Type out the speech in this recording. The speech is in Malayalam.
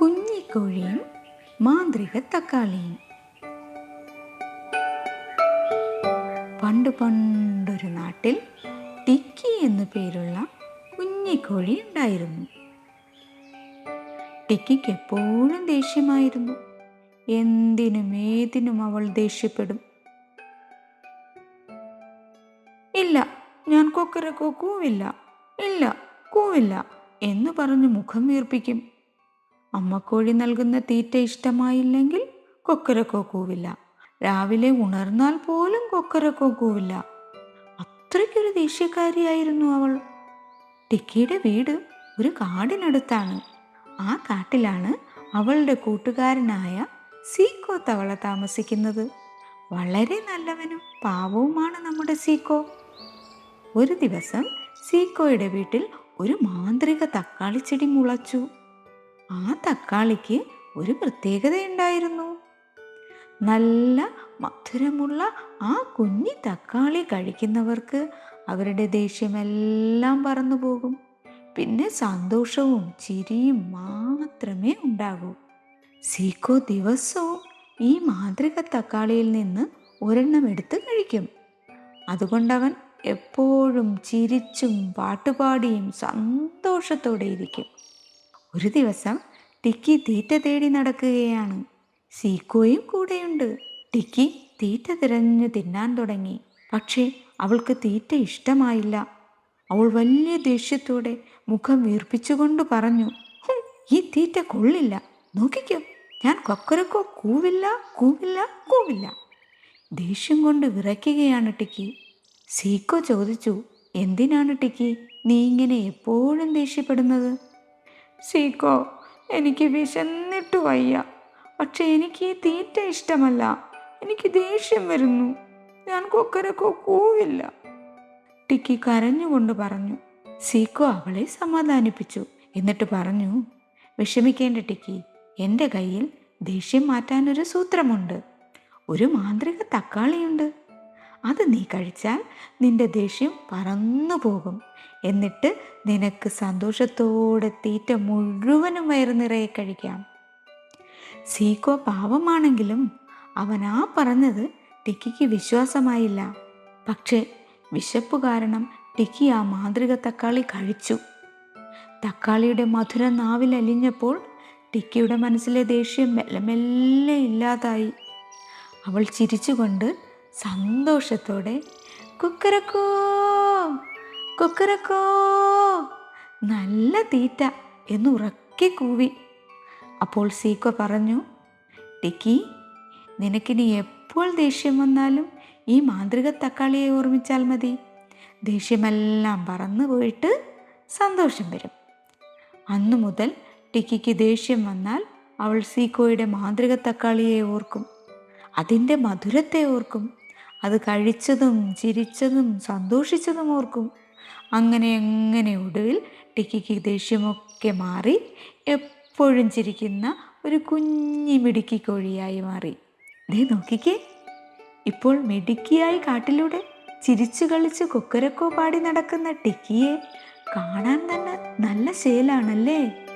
കുഞ്ഞിക്കോഴിയും മാന്ത്രിക തക്കാളിയും. പണ്ട് പണ്ടൊരു നാട്ടിൽ ടിക്കി എന്നു പേരുള്ള കുഞ്ഞിക്കോഴി ഉണ്ടായിരുന്നു. ടിക്കിക്ക് എപ്പോഴും ദേഷ്യമായിരുന്നു. എന്തിനും ഏതിനും അവൾ ദേഷ്യപ്പെടും. ഇല്ല ഞാൻ കൊക്കരക്കോ കൂവില്ല ഇല്ല കൂവില്ല എന്ന് പറഞ്ഞ് മുഖം വീർപ്പിക്കും. അമ്മക്കോഴി നൽകുന്ന തീറ്റ ഇഷ്ടമായില്ലെങ്കിൽ കൊക്കരക്കോ കൂവില്ല രാവിലെ ഉണർന്നാൽ പോലും കൊക്കരക്കോ കൂവില്ല അത്രയ്ക്കൊരു ദേഷ്യക്കാരിയായിരുന്നു അവൾ. ടിക്കിയുടെ വീട് ഒരു കാടിനടുത്താണ്. ആ കാട്ടിലാണ് അവളുടെ കൂട്ടുകാരനായ സീക്കോ തവള താമസിക്കുന്നത്. വളരെ നല്ലവനും പാവവുമാണ് നമ്മുടെ സീക്കോ. ഒരു ദിവസം സീക്കോയുടെ വീട്ടിൽ ഒരു മാന്ത്രിക തക്കാളി ചെടി മുളച്ചു. ആ തക്കാളിക്ക് ഒരു പ്രത്യേകതയുണ്ടായിരുന്നു. നല്ല മധുരമുള്ള ആ കുഞ്ഞി തക്കാളി കഴിക്കുന്നവർക്ക് അവരുടെ ദേഷ്യമെല്ലാം പറന്നു പോകും. പിന്നെ സന്തോഷവും ചിരിയും മാത്രമേ ഉണ്ടാകൂ. സീക്കോ ദിവസവും ഈ മാന്ത്രിക തക്കാളിയിൽ നിന്ന് ഒരെണ്ണം എടുത്ത് കഴിക്കും. അതുകൊണ്ടവൻ എപ്പോഴും ചിരിച്ചും പാട്ടുപാടിയും സന്തോഷത്തോടെ ഇരിക്കും. ഒരു ദിവസം ടിക്കി തീറ്റ തേടി നടക്കുകയാണ്. സീക്കോയും കൂടെയുണ്ട്. ടിക്കി തീറ്റ തിരഞ്ഞു തിന്നാൻ തുടങ്ങി. പക്ഷേ അവൾക്ക് തീറ്റ ഇഷ്ടമായില്ല. അവൾ വലിയ ദേഷ്യത്തോടെ മുഖം വീർപ്പിച്ചുകൊണ്ട് പറഞ്ഞു ഈ തീറ്റ കൊള്ളില്ല. നോക്കിക്കോ ഞാൻ കൊക്കരക്കോ കൂവില്ല കൂവില്ല കൂവില്ല. ദേഷ്യം കൊണ്ട് വിറയ്ക്കുകയാണ് ടിക്കി. സീക്കോ ചോദിച്ചു എന്തിനാണ് ടിക്കി? നീ ഇങ്ങനെ എപ്പോഴും ദേഷ്യപ്പെടുന്നത്? സീക്കോ എനിക്ക് വിശന്നിട്ട് വയ്യ. പക്ഷെ എനിക്ക് ഈ തീറ്റ ഇഷ്ടമല്ല. എനിക്ക് ദേഷ്യം വരുന്നു. ഞാൻ കൊക്കരക്കോ കൂവില്ല ടിക്കി കരഞ്ഞുകൊണ്ട് പറഞ്ഞു. സീക്കോ അവളെ സമാധാനിപ്പിച്ചു. എന്നിട്ട് പറഞ്ഞു വിഷമിക്കേണ്ട ടിക്കി. എന്റെ കയ്യിൽ ദേഷ്യം മാറ്റാനൊരു സൂത്രമുണ്ട്. ഒരു മാന്ത്രിക തക്കാളിയുണ്ട്. അത് നീ കഴിച്ചാൽ നിന്റെ ദേഷ്യം പറന്നു പോകും. എന്നിട്ട് നിനക്ക് സന്തോഷത്തോടെ തീറ്റ മുഴുവനും വയറു നിറയെ കഴിക്കാം. സീക്കോ പാവമാണെങ്കിലും അവൻ ആ പറഞ്ഞത് ടിക്കിക്ക് വിശ്വാസമായില്ല. പക്ഷേ വിശപ്പ് കാരണം ടിക്കി ആ മാന്ത്രിക തക്കാളി കഴിച്ചു. തക്കാളിയുടെ മധുര നാവിൽ അലിഞ്ഞപ്പോൾ ടിക്കിയുടെ മനസ്സിലെ ദേഷ്യം മെല്ലെ മെല്ലെ ഇല്ലാതായി. അവൾ ചിരിച്ചുകൊണ്ട് സന്തോഷത്തോടെ കുക്കരക്കോ കുക്കരക്കോ നല്ല തീറ്റ എന്ന് ഉറക്കെ കൂവി. അപ്പോൾ സീക്കോ പറഞ്ഞു ടിക്കി നിനക്കിനി എപ്പോൾ ദേഷ്യം വന്നാലും ഈ മാന്ത്രിക തക്കാളിയെ ഓർമ്മിച്ചാൽ മതി. ദേഷ്യമെല്ലാം പറന്നു പോയിട്ട് സന്തോഷം വരും. അന്നു മുതൽ ടിക്കിക്ക് ദേഷ്യം വന്നാൽ അവൾ സീക്കോയുടെ മാന്ത്രിക തക്കാളിയെ ഓർക്കും. അതിന്റെ മധുരത്തെ ഓർക്കും. അത് കഴിച്ചതും ചിരിച്ചതും സന്തോഷിച്ചതും ഓർക്കും. അങ്ങനെ എങ്ങനെ ഒടുവിൽ ടിക്കിക്ക് ദേഷ്യമൊക്കെ മാറി എപ്പോഴും ചിരിക്കുന്ന ഒരു കുഞ്ഞി മിടുക്കി കോഴിയായി മാറി. ദേ നോക്കിക്കേ ഇപ്പോൾ മിടുക്കിയായി കാട്ടിലൂടെ ചിരിച്ചു കളിച്ച് കൊക്കരക്കോ പാടി നടക്കുന്ന ടിക്കിയെ കാണാൻ തന്നെ നല്ല ശേലാണല്ലേ?